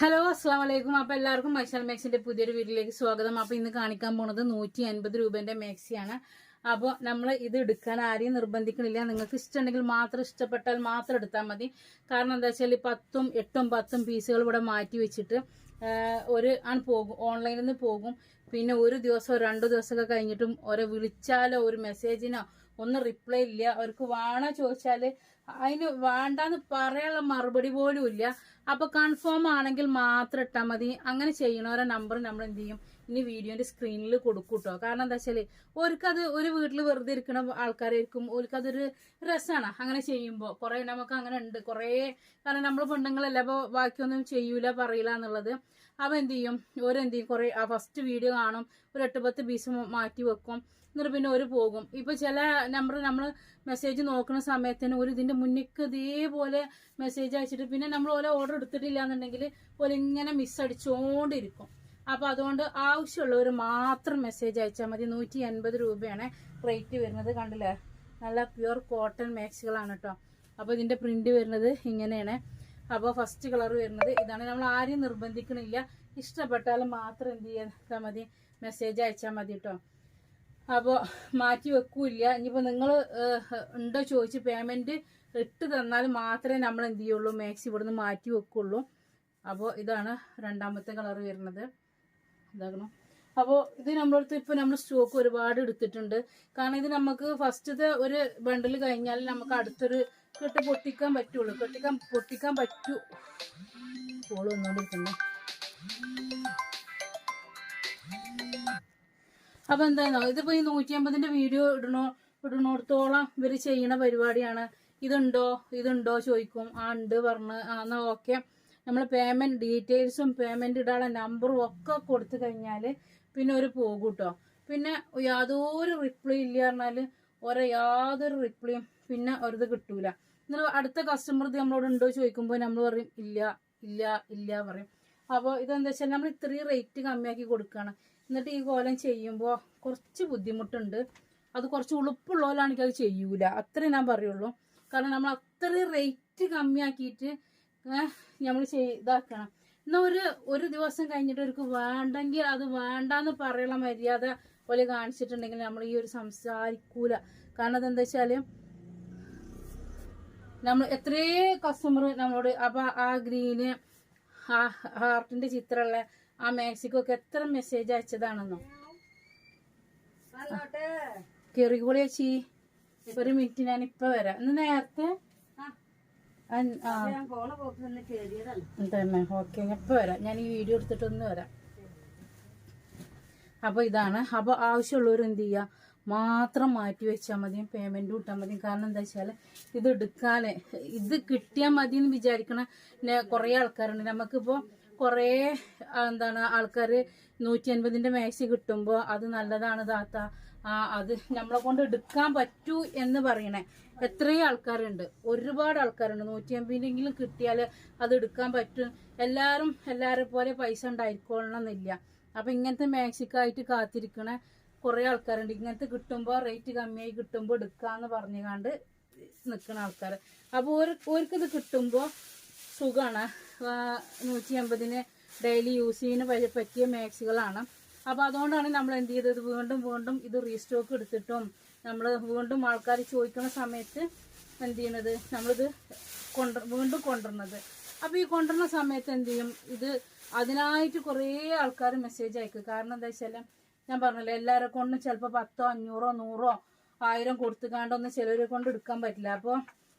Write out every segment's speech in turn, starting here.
Hello അസ്സാം വലൈക്കും അപ്പൊ എല്ലാവർക്കും മൈഷാൽ മാക്സിന്റെ പുതിയൊരു വീട്ടിലേക്ക് സ്വാഗതം. അപ്പൊ ഇന്ന് കാണിക്കാൻ പോണത് നൂറ്റി അൻപത് രൂപന്റെ മാക്സിയാണ്. അപ്പോൾ നമ്മൾ ഇത് എടുക്കാൻ ആരെയും നിർബന്ധിക്കണില്ല. നിങ്ങൾക്ക് ഇഷ്ടമുണ്ടെങ്കിൽ മാത്രം ഇഷ്ടപ്പെട്ടാൽ മാത്രം എടുത്താൽ മതി. കാരണം എന്താ വെച്ചാൽ പത്തും എട്ടും പത്തും പീസുകൾ ഇവിടെ മാറ്റി വെച്ചിട്ട് ഒരു ആണ് പോകും. ഓൺലൈനിൽ നിന്ന് പോകും. പിന്നെ ഒരു ദിവസം രണ്ടു ദിവസമൊക്കെ കഴിഞ്ഞിട്ടും ഓരോ വിളിച്ചാലോ ഒരു മെസ്സേജിനോ ഒന്നും റിപ്ലൈ ഇല്ല. അവർക്ക് വേണോ ചോദിച്ചാൽ അതിന് വേണ്ടാന്ന് പറയാനുള്ള മറുപടി പോലും ഇല്ല. അപ്പൊ കൺഫേം ആണെങ്കിൽ മാത്രം ഇട്ടാൽ മതി. അങ്ങനെ ചെയ്യണവരെ നമ്പർ നമ്മൾ എന്ത് ചെയ്യും? ഇനി വീഡിയോന്റെ സ്ക്രീനിൽ കൊടുക്കും കേട്ടോ കാരണം എന്താ വെച്ചാൽ ഓർക്കത് ഒരു വീട്ടിൽ വെറുതെ ഇരിക്കുന്ന ആൾക്കാരായിരിക്കും ഓർക്കതൊരു രസമാണ് അങ്ങനെ ചെയ്യുമ്പോൾ കുറേ നമുക്ക് അങ്ങനെ ഉണ്ട്. കുറേ കാരണം നമ്മൾ പെണ്ണുങ്ങളല്ല അപ്പോൾ ബാക്കിയൊന്നും ചെയ്യൂല പറയില്ല എന്നുള്ളത്. അപ്പൊ എന്ത് ചെയ്യും? ഓരെന്ത് ചെയ്യും? കുറേ ആ ഫസ്റ്റ് വീഡിയോ കാണും. ഒരു എട്ട് പത്ത് പീസ് മാറ്റി വെക്കും. എന്നിട്ട് പിന്നെ ഒരു പോകും. ഇപ്പൊ ചില നമ്പർ നമ്മൾ മെസ്സേജ് നോക്കുന്ന സമയത്തിന് ഒരു ഇതിന്റെ മുന്നിക്ക് ഇതേപോലെ മെസ്സേജ് അയച്ചിട്ട് പിന്നെ നമ്മൾ ഓരോ ഓർഡർ എടുത്തിട്ടില്ല എന്നുണ്ടെങ്കിൽ ഓരോ ഇങ്ങനെ മിസ് അപ്പൊ അതുകൊണ്ട് ആവശ്യമുള്ളവർ മാത്രം മെസ്സേജ് അയച്ചാൽ മതി. നൂറ്റി എൺപത് രൂപയാണ് റേറ്റ് വരുന്നത്. കണ്ടില്ലേ? നല്ല പ്യുവർ കോട്ടൺ മാക്സുകളാണ് കേട്ടോ അപ്പൊ ഇതിന്റെ പ്രിന്റ് വരുന്നത് ഇങ്ങനെയാണ്. അപ്പോൾ ഫസ്റ്റ് കളർ വരുന്നത് ഇതാണ്. നമ്മൾ ആരെയും നിർബന്ധിക്കണില്ല. ഇഷ്ടപ്പെട്ടാൽ മാത്രം എന്ത് ചെയ്താൽ മതി. മെസ്സേജ് അയച്ചാൽ മതി കേട്ടോ അപ്പോൾ മാറ്റി വെക്കൂല്ല. ഇനിയിപ്പോൾ നിങ്ങൾ ഉണ്ടോ ചോദിച്ച് പേയ്മെന്റ് ഇട്ട് തന്നാൽ മാത്രമേ നമ്മൾ എന്ത് ചെയ്യുള്ളൂ? മാക്സ് ഇവിടുന്ന് മാറ്റി വെക്കുള്ളൂ. അപ്പോൾ ഇതാണ് രണ്ടാമത്തെ കളർ വരുന്നത്. ഇതാക്കണം. അപ്പോൾ ഇത് നമ്മളടുത്ത് ഇപ്പോൾ നമ്മൾ സ്റ്റോക്ക് ഒരുപാട് എടുത്തിട്ടുണ്ട്. കാരണം ഇത് നമുക്ക് ഫസ്റ്റത്തെ ഒരു ബണ്ടിൽ കഴിഞ്ഞാൽ നമുക്ക് അടുത്തൊരു കെട്ട് പൊട്ടിക്കാൻ പറ്റുള്ളൂ. കെട്ടിക്കാൻ പൊട്ടിക്കാൻ പറ്റൂ. കോൾ വന്നുകൊണ്ടിരിക്കുന്നു അപ്പൊ എന്താണോ ഇതിപ്പോ ഈ നൂറ്റി അമ്പതിന്റെ വീഡിയോ ഇടണോ ഇടണോടത്തോളം ഇവർ ചെയ്യണ പരിപാടിയാണ്. ഇതുണ്ടോ ഇതുണ്ടോ ചോദിക്കും. ആ ഉണ്ട് പറഞ്ഞ് ആ എന്നാ ഓക്കെ നമ്മൾ പേയ്മെന്റ് ഡീറ്റെയിൽസും പേയ്മെന്റ് ഇടാനുള്ള നമ്പറും ഒക്കെ കൊടുത്തു കഴിഞ്ഞാൽ പിന്നെ ഒരു പോകും കേട്ടോ പിന്നെ യാതൊരു റിപ്ലൈ ഇല്ല പറഞ്ഞാൽ ഓരോ യാതൊരു റിപ്ലൈയും പിന്നെ ഒരിത് കിട്ടൂല. എന്നാൽ അടുത്ത കസ്റ്റമർ ഇത് നമ്മളോട് ഉണ്ടോ ചോദിക്കുമ്പോൾ നമ്മൾ പറയും ഇല്ല ഇല്ല ഇല്ല പറയും. അപ്പോൾ ഇതെന്താ വെച്ചാൽ നമ്മൾ ഇത്രയും റേറ്റ് കമ്മിയാക്കി കൊടുക്കുകയാണ് എന്നിട്ട് ഈ കോലം ചെയ്യുമ്പോൾ കുറച്ച് ബുദ്ധിമുട്ടുണ്ട്. അത് കുറച്ച് ഉളുപ്പുള്ളവരാണെങ്കിൽ അത് ചെയ്യൂല. അത്രേ ഞാൻ പറയുള്ളൂ. കാരണം നമ്മൾ അത്രയും റേറ്റ് കമ്മിയാക്കിയിട്ട് നമ്മൾ ഇതാക്കണം എന്നാൽ ഒരു ഒരു ദിവസം കഴിഞ്ഞിട്ട് അവർക്ക് വേണ്ടെങ്കിൽ അത് വേണ്ടെന്ന് പറയാനുള്ള മര്യാദ പോലെ കാണിച്ചിട്ടുണ്ടെങ്കിൽ നമ്മൾ ഈ ഒരു സംസാരിക്കൂല. കാരണം അതെന്താ വെച്ചാൽ നമ്മൾ എത്രേ കസ്റ്റമർ നമ്മളോട് അപ്പൊ ആ ഗ്രീന് ആ ഹാർട്ടിന്റെ ചിത്രമുള്ള ആ മാക്സിക്കൊക്കെ എത്ര മെസ്സേജ് അയച്ചതാണെന്നോ? കെറികൂടി ചേച്ചി. ഒരു മിനിറ്റ് ഞാൻ ഇപ്പൊ വരാം. ഇന്ന് നേരത്തെ തന്നെ ഓക്കെ ഇപ്പൊ വരാം. ഞാൻ ഈ വീഡിയോ എടുത്തിട്ടൊന്ന് വരാം. അപ്പൊ ഇതാണ്. അപ്പൊ ആവശ്യമുള്ളവർ എന്ത് ചെയ്യുക മാത്രം മാറ്റി വെച്ചാൽ മതിയും പേയ്മെന്റ് കിട്ടാൻ മതിയും. കാരണം എന്താ വെച്ചാൽ ഇത് എടുക്കാതെ ഇത് കിട്ടിയാൽ മതി എന്ന് വിചാരിക്കണ കൊറേ ആൾക്കാരുണ്ട്. നമുക്കിപ്പോ കുറേ എന്താണ് ആൾക്കാർ നൂറ്റി അൻപതിന്റെ മേശ കിട്ടുമ്പോൾ അത് നല്ലതാണ് താത്ത. അത് നമ്മളെ കൊണ്ട് എടുക്കാൻ പറ്റൂ എന്ന് പറയണേ. എത്രയും ആൾക്കാരുണ്ട്. ഒരുപാട് ആൾക്കാരുണ്ട്. നൂറ്റി അമ്പതിനെങ്കിലും കിട്ടിയാൽ അത് എടുക്കാൻ പറ്റും. എല്ലാവരും എല്ലാവരും പോലെ പൈസ ഉണ്ടായിക്കൊള്ളണമെന്നില്ല. അപ്പൊ ഇങ്ങനത്തെ മാക്സിക്കായിട്ട് കാത്തിരിക്കണ കുറെ ആൾക്കാരുണ്ട്. ഇങ്ങനത്തെ കിട്ടുമ്പോൾ റേറ്റ് കമ്മിയായി കിട്ടുമ്പോൾ എടുക്കാന്ന് പറഞ്ഞുകൊണ്ട് നിൽക്കുന്ന ആൾക്കാർ അപ്പോൾ ഒരു ഓർക്കിത് കിട്ടുമ്പോൾ സുഖമാണ് നൂറ്റി അമ്പതിന് ഡെയിലി യൂസ് ചെയ്യുന്ന പറ്റിയ മാക്സികളാണ്. അപ്പോൾ അതുകൊണ്ടാണ് നമ്മൾ എന്ത് ചെയ്തത്? വീണ്ടും വീണ്ടും ഇത് റീസ്റ്റോക്ക് എടുത്തിട്ടും നമ്മൾ വീണ്ടും ആൾക്കാർ ചോദിക്കുന്ന സമയത്ത് എന്ത് ചെയ്യണത്? നമ്മളിത് കൊണ്ട വീണ്ടും കൊണ്ടുവരുന്നത് അപ്പോൾ ഈ കൊണ്ടുവരുന്ന സമയത്ത് എന്ത് ചെയ്യും? ഇത് അതിനായിട്ട് കുറേ ആൾക്കാർ മെസ്സേജ് അയക്കും. കാരണം എന്താ വെച്ചാൽ ഞാൻ പറഞ്ഞല്ലോ എല്ലാവരെ കൊണ്ടും ചിലപ്പോൾ പത്തോ അഞ്ഞൂറോ നൂറോ ആയിരം കൊടുത്തുകാണ്ടൊന്നും ചിലരെ കൊണ്ട് എടുക്കാൻ പറ്റില്ല. അപ്പോൾ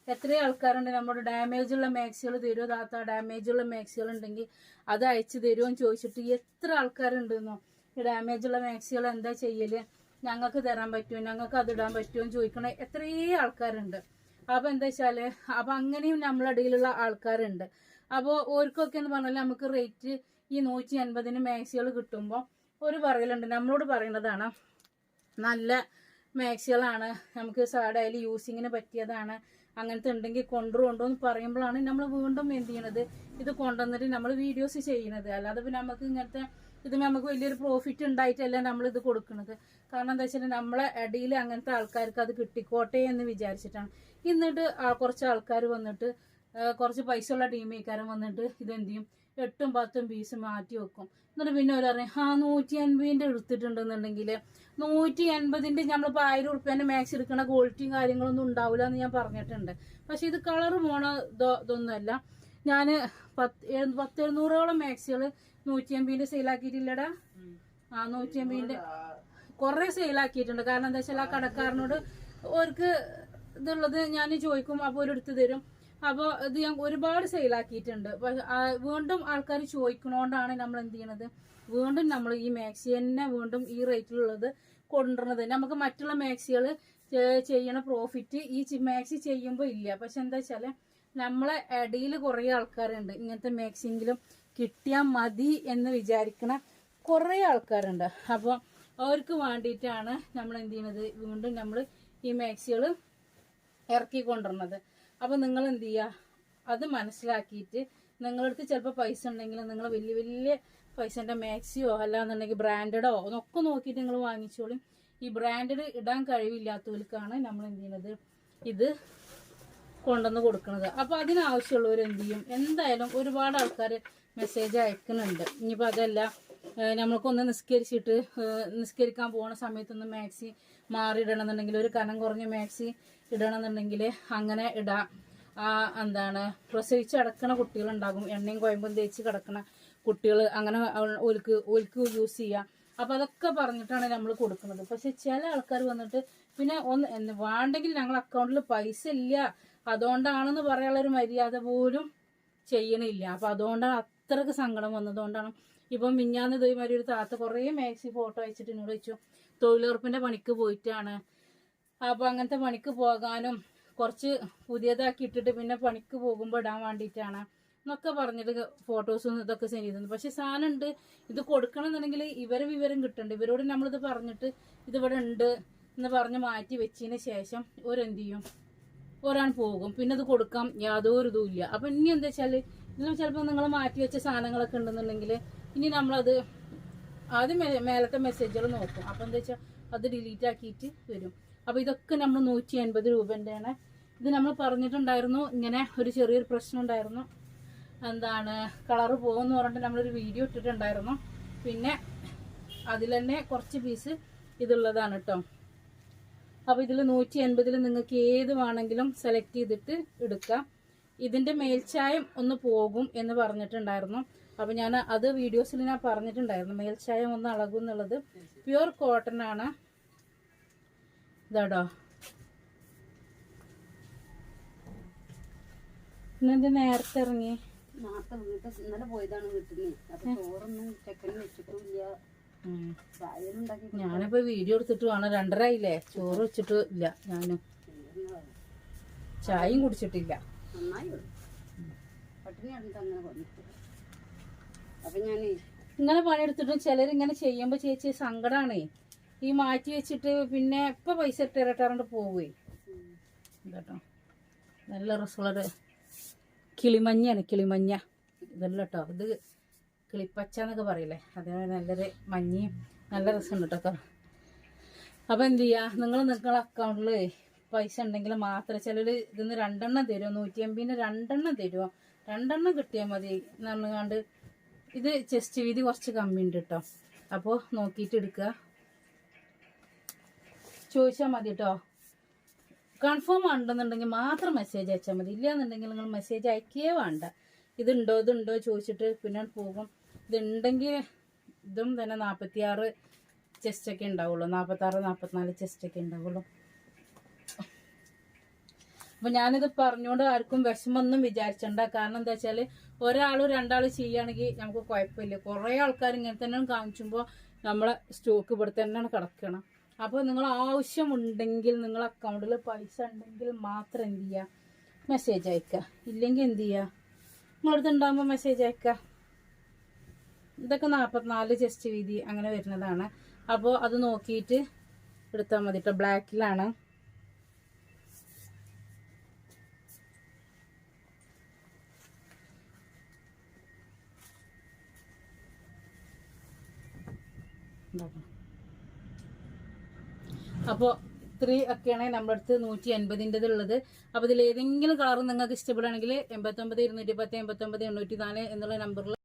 എത്ര ആൾക്കാരുണ്ട് നമ്മുടെ ഡാമേജ് ഉള്ള മാക്സികൾ തരുമോ താത്ത ഡാമേജ് ഉള്ള മാക്സികൾ ഉണ്ടെങ്കിൽ അത് അയച്ചു തരുമോ എന്ന് ചോദിച്ചിട്ട് എത്ര ആൾക്കാരുണ്ടെന്നോ? ഡാമേജ് ഉള്ള മാക്സികൾ എന്താ ചെയ്യൽ? ഞങ്ങൾക്ക് തരാൻ പറ്റുമോ? ഞങ്ങൾക്ക് അത് ഇടാൻ പറ്റുമോ എന്ന് ചോദിക്കണ എത്രയേ ആൾക്കാരുണ്ട്. അപ്പോൾ എന്താ വെച്ചാൽ അപ്പൊ അങ്ങനെയും നമ്മളെ ഇടയിലുള്ള ആൾക്കാരുണ്ട്. അപ്പോൾ ഓർക്കൊക്കെ എന്ന് പറഞ്ഞാൽ നമുക്ക് റേറ്റ് ഈ നൂറ്റി അൻപതിന് മാക്സികൾ കിട്ടുമ്പോൾ ഒരു പറയലുണ്ട്. നമ്മളോട് പറയുന്നതാണ് നല്ല മാക്സികളാണ് നമുക്ക് സാഡായാലും യൂസിങ്ങിന് പറ്റിയതാണ് അങ്ങനത്തെ ഉണ്ടെങ്കിൽ കൊണ്ടുപോകണ്ടോ എന്ന് പറയുമ്പോഴാണ് നമ്മൾ വീണ്ടും എന്ത് ചെയ്യണത്? ഇത് കൊണ്ടുവന്നിട്ട് നമ്മൾ വീഡിയോസ് ചെയ്യുന്നത് അല്ലാതെ നമുക്ക് ഇങ്ങനത്തെ ഇത് നമുക്ക് വലിയൊരു പ്രോഫിറ്റ് ഉണ്ടായിട്ടല്ല നമ്മൾ ഇത് കൊടുക്കുന്നത്. കാരണം എന്താ വെച്ചാൽ നമ്മളെ ഇടയിൽ അങ്ങനത്തെ ആൾക്കാർക്ക് അത് കിട്ടിക്കോട്ടെ എന്ന് വിചാരിച്ചിട്ടാണ്. എന്നിട്ട് കുറച്ച് ആൾക്കാർ വന്നിട്ട് കുറച്ച് പൈസ ഉള്ള ടീമേക്കാരൻ വന്നിട്ട് ഇതെന്ത് ചെയ്യും എട്ടും പത്തും പീസ് മാറ്റി വെക്കും. എന്നിട്ട് പിന്നെ അവർ പറയും ആ നൂറ്റി അൻപതിന്റെ എടുത്തിട്ടുണ്ടെന്നുണ്ടെങ്കിൽ നൂറ്റി എൺപതിന്റെ നമ്മളിപ്പോൾ ആയിരം ഉറുപ്പ്യന്റെ മാക്സ് എടുക്കുന്ന ക്വാളിറ്റിയും കാര്യങ്ങളൊന്നും ഉണ്ടാവില്ല എന്ന് ഞാൻ പറഞ്ഞിട്ടുണ്ട്. പക്ഷെ ഇത് കളർ പോണ ഇതോ ഇതൊന്നുമല്ല. ഞാൻ പത്ത് പത്ത് എഴുന്നൂറോളം മാക്സികൾ നൂറ്റി അമ്പതിന്റെ സെയിലാക്കിയിട്ടില്ലടാ. ആ നൂറ്റി അമ്പതിന്റെ കുറെ സെയിലാക്കിയിട്ടുണ്ട്. കാരണം എന്താ വെച്ചാൽ ആ കടക്കാരനോട് ഓർക്ക് ഇതുള്ളത് ഞാൻ ചോദിക്കും അപ്പോൾ ഒരെടുത്ത് തരും. അപ്പോൾ ഇത് ഞാൻ ഒരുപാട് സെയിലാക്കിയിട്ടുണ്ട്. വീണ്ടും ആൾക്കാർ ചോദിക്കണോണ്ടാണ് നമ്മൾ എന്ത് ചെയ്യണത്? വീണ്ടും നമ്മൾ ഈ മാക്സി തന്നെ വീണ്ടും ഈ റേറ്റിലുള്ളത് കൊണ്ടുവരുന്നത് നമുക്ക് മറ്റുള്ള മാക്സികൾ ചെയ്യണ പ്രോഫിറ്റ് ഈ മാക്സി ചെയ്യുമ്പോൾ ഇല്ല. പക്ഷെ എന്താ വെച്ചാൽ നമ്മളെ ഇടയിൽ കുറേ ആൾക്കാരുണ്ട്. ഇങ്ങനത്തെ മാക്സിമെങ്കിലും കിട്ടിയാൽ മതി എന്ന് വിചാരിക്കണ കുറേ ആൾക്കാരുണ്ട്. അപ്പോൾ അവർക്ക് വേണ്ടിയിട്ടാണ് നമ്മൾ എന്ത് ചെയ്യുന്നത് വീണ്ടും നമ്മൾ ഈ മാക്സികൾ ഇറക്കി കൊണ്ടുവരുന്നത് അപ്പോൾ നിങ്ങൾ എന്ത് ചെയ്യുക അത് മനസ്സിലാക്കിയിട്ട് നിങ്ങളടുത്ത് ചിലപ്പോൾ പൈസ ഉണ്ടെങ്കിൽ നിങ്ങൾ വലിയ വലിയ പൈസന്റെ മാക്സിയോ അല്ലാന്നുണ്ടെങ്കിൽ ബ്രാൻഡഡോ ഒക്കെ നോക്കിയിട്ട് നിങ്ങൾ വാങ്ങിച്ചോളും. ഈ ബ്രാൻഡഡ് ഇടാൻ കഴിവില്ലാത്തവർക്കാണ് നമ്മൾ എന്ത് ചെയ്യുന്നത് ഇത് കൊണ്ടുവന്ന് കൊടുക്കുന്നത് അപ്പോൾ അതിനാവശ്യമുള്ളവർ എന്ത് ചെയ്യും? എന്തായാലും ഒരുപാട് ആൾക്കാർ മെസ്സേജ് അയക്കുന്നുണ്ട്. ഇനിയിപ്പോൾ അതല്ല നമ്മൾക്കൊന്ന് നിസ്കരിച്ചിട്ട് നിസ്കരിക്കാൻ പോകുന്ന സമയത്തൊന്ന് മാക്സി മാറി ഇടണമെന്നുണ്ടെങ്കിൽ ഒരു കനം കുറഞ്ഞ മാക്സി ഇടണമെന്നുണ്ടെങ്കിൽ അങ്ങനെ ഇടാം. എന്താണ് പ്രസവിച്ച് കിടക്കണ കുട്ടികളുണ്ടാകും. എണ്ണയും കോയമ്പും തേച്ച് കിടക്കണ കുട്ടികൾ അങ്ങനെ ഒലുക്ക് ഓൽക്ക് യൂസ് ചെയ്യാം. അപ്പൊ അതൊക്കെ പറഞ്ഞിട്ടാണ് നമ്മൾ കൊടുക്കുന്നത്. പക്ഷെ ചില ആൾക്കാർ വന്നിട്ട് പിന്നെ ഒന്ന് വേണ്ടെങ്കിൽ ഞങ്ങൾ അക്കൗണ്ടിൽ പൈസ ഇല്ല. അതുകൊണ്ടാണെന്ന് പറയാനുള്ള ഒരു മര്യാദ പോലും ചെയ്യണില്ല. അപ്പം അതുകൊണ്ടാണ് അത്രയ്ക്ക് സങ്കടം വന്നതുകൊണ്ടാണ്. ഇപ്പം മിഞ്ഞാന്ന് ഇതേമാതിരി ഒരു താത്ത കുറേ മാക്സി ഫോട്ടോ അയച്ചിട്ട് എന്നോട് വെച്ചു തൊഴിലുറപ്പിന്റെ പണിക്ക് പോയിട്ടാണ്. അപ്പം അങ്ങനത്തെ പണിക്ക് പോകാനും കുറച്ച് പുതിയതാക്കി ഇട്ടിട്ട് പിന്നെ പണിക്ക് പോകുമ്പോൾ ഇടാൻ വേണ്ടിയിട്ടാണ്. എന്നൊക്കെ പറഞ്ഞിട്ട് ഫോട്ടോസും ഇതൊക്കെ സെൻഡ് ചെയ്തിരുന്നു പക്ഷെ സാധനം ഉണ്ട് ഇത് കൊടുക്കണം എന്നുണ്ടെങ്കിൽ ഇവരെ വിവരം കിട്ടണ്ട്. ഇവരോട് നമ്മളിത് പറഞ്ഞിട്ട് ഇതിവിടെ ഉണ്ട് എന്ന് പറഞ്ഞ് മാറ്റി വെച്ചതിന് ശേഷം ഇവരെന്ത് ചെയ്യും? ഒരാൾ പോകും. പിന്നെ അത് കൊടുക്കാം. യാതൊരു ഇതും ഇല്ല. അപ്പൊ ഇനി എന്താ വെച്ചാൽ ഇതിൽ ചിലപ്പോൾ നിങ്ങൾ മാറ്റി വെച്ച സാധനങ്ങളൊക്കെ ഉണ്ടെന്നുണ്ടെങ്കിൽ ഇനി നമ്മളത് ആദ്യം മേലത്തെ മെസ്സേജുകൾ നോക്കും. അപ്പൊ എന്താ വെച്ചാൽ അത് ഡിലീറ്റ് ആക്കിയിട്ട് വരും. അപ്പൊ ഇതൊക്കെ നമ്മൾ നൂറ്റി അൻപത് രൂപന്റെയാണ്. ഇത് നമ്മൾ പറഞ്ഞിട്ടുണ്ടായിരുന്നു. ഇങ്ങനെ ഒരു ചെറിയൊരു പ്രശ്നം ഉണ്ടായിരുന്നു. എന്താണ് കളറ് പോകുമെന്ന് പറഞ്ഞിട്ട് നമ്മളൊരു വീഡിയോ ഇട്ടിട്ടുണ്ടായിരുന്നു. പിന്നെ അതിൽ തന്നെ കുറച്ച് പീസ് ഇതുള്ളതാണ് കേട്ടോ അപ്പോൾ ഇതിൽ നൂറ്റി എൺപതിൽ നിങ്ങൾക്ക് ഏത് വേണമെങ്കിലും സെലക്ട് ചെയ്തിട്ട് എടുക്കാം. ഇതിന്റെ മേൽച്ചായം ഒന്ന് പോകും എന്ന് പറഞ്ഞിട്ടുണ്ടായിരുന്നു. അപ്പോൾ ഞാൻ അത് വീഡിയോസിൽ ഞാൻ പറഞ്ഞിട്ടുണ്ടായിരുന്നു. മേൽച്ചായം ഒന്ന് അളകും എന്നുള്ളത്. പ്യുവർ കോട്ടൺ ആണ്. ഇതാടോ ഇന്നെന്ത് നേരത്തെ ഇറങ്ങി? പോയതാണ് വീട്ടിൽ നിന്ന് ചോറൊന്നും ചെക്കനും വെച്ചിട്ടില്ല ഞാനിപ്പോ വീഡിയോ എടുത്തിട്ട് വേണം. രണ്ടരായില്ലേ ചോറ് വെച്ചിട്ട് ഇല്ല ഞാനും. ചായയും കുടിച്ചിട്ടില്ല. ഇങ്ങനെ പണിയെടുത്തിട്ടും ചിലർ ഇങ്ങനെ ചെയ്യുമ്പോ ചേച്ചി സങ്കടാണേ. ഈ മാറ്റി വെച്ചിട്ട് പിന്നെ ഇപ്പൊ പൈസ ഇട്ടിരട്ടാറുണ്ട് പോവേ. കേട്ടോ നല്ല രസമുള്ളൊരു കിളിമഞ്ഞാണ് കിളിമഞ്ഞ. ഇതല്ല കേട്ടോ ഇത് കിളിപ്പച്ച എന്നൊക്കെ പറയില്ലേ? അതേപോലെ നല്ലൊരു മഞ്ഞയും നല്ല രസമുണ്ട് കേട്ടോ. അപ്പൊ എന്ത് ചെയ്യാ? നിങ്ങൾ നിങ്ങളുടെ അക്കൗണ്ടിൽ പൈസ ഉണ്ടെങ്കിൽ മാത്രമേ ചിലർ ഇതിന്ന് രണ്ടെണ്ണം തരുമോ നൂറ്റി അമ്പതിന് രണ്ടെണ്ണം തരുമോ രണ്ടെണ്ണം കിട്ടിയാൽ മതി എന്ന് പറഞ്ഞുകൊണ്ട് ഇത് ചെസ്റ്റ് വീതി കുറച്ച് കമ്മി ഉണ്ട് കേട്ടോ. അപ്പോൾ നോക്കിയിട്ട് എടുക്കുക. ചോദിച്ചാൽ മതി കേട്ടോ. കൺഫേം ആണെന്നുണ്ടെങ്കിൽ മാത്രം മെസ്സേജ് അയച്ചാൽ മതി. ഇല്ല എന്നുണ്ടെങ്കിൽ നിങ്ങൾ മെസ്സേജ് അയക്കേ വേണ്ട. ഇതുണ്ടോ ഇതുണ്ടോ ചോദിച്ചിട്ട് പിന്നെ പോകും. ഇതുണ്ടെങ്കിൽ ഇതും തന്നെ നാൽപ്പത്തിയാറ് ചെസ്റ്റ് ഒക്കെ ഉണ്ടാവുള്ളൂ. നാൽപ്പത്താറ് നാൽപ്പത്തിനാല് ചെസ്റ്റ് ഒക്കെ ഉണ്ടാവുള്ളൂ. അപ്പം ഞാനിത് പറഞ്ഞുകൊണ്ട് ആർക്കും വിഷമൊന്നും വിചാരിച്ചണ്ട. കാരണം എന്താ വെച്ചാൽ ഒരാളും രണ്ടാളും ചെയ്യുകയാണെങ്കിൽ നമുക്ക് കുഴപ്പമില്ല. കുറേ ആൾക്കാർ ഇങ്ങനെ തന്നെ കാണിച്ചുമ്പോൾ നമ്മളെ സ്റ്റോക്ക് ഇവിടെ തന്നെയാണ് കിടക്കണം അപ്പോൾ നിങ്ങൾ ആവശ്യമുണ്ടെങ്കിൽ നിങ്ങൾ അക്കൗണ്ടിൽ പൈസ ഉണ്ടെങ്കിൽ മാത്രം എന്ത് ചെയ്യുക? മെസ്സേജ് അയക്കുക. ഇല്ലെങ്കിൽ എന്ത് ചെയ്യുക? നിങ്ങളടുത്ത് ഉണ്ടാകുമ്പോൾ മെസ്സേജ് അയക്കുക. ഇതൊക്കെ നാൽപ്പത്തിനാല് ചെസ്റ്റ് വീതി അങ്ങനെ വരുന്നതാണ്. അപ്പോൾ അത് നോക്കിയിട്ട് എടുത്താൽ മതി കേട്ടോ ബ്ലാക്കിലാണ്. അപ്പോൾ ഇത്രയും ഒക്കെയാണ് നമ്മുടെ അടുത്ത് നൂറ്റി എൺപതിന്റെത് ഉള്ളത്. അപ്പോൾ ഇതിൽ ഏതെങ്കിലും കളർ നിങ്ങൾക്ക് ഇഷ്ടപ്പെടുകയാണെങ്കിൽ എൺപത്തൊമ്പത് ഇരുന്നൂറ്റി പത്ത് എൺപത്തൊമ്പത് എണ്ണൂറ്റി നാല് എന്നുള്ള നമ്പറിൽ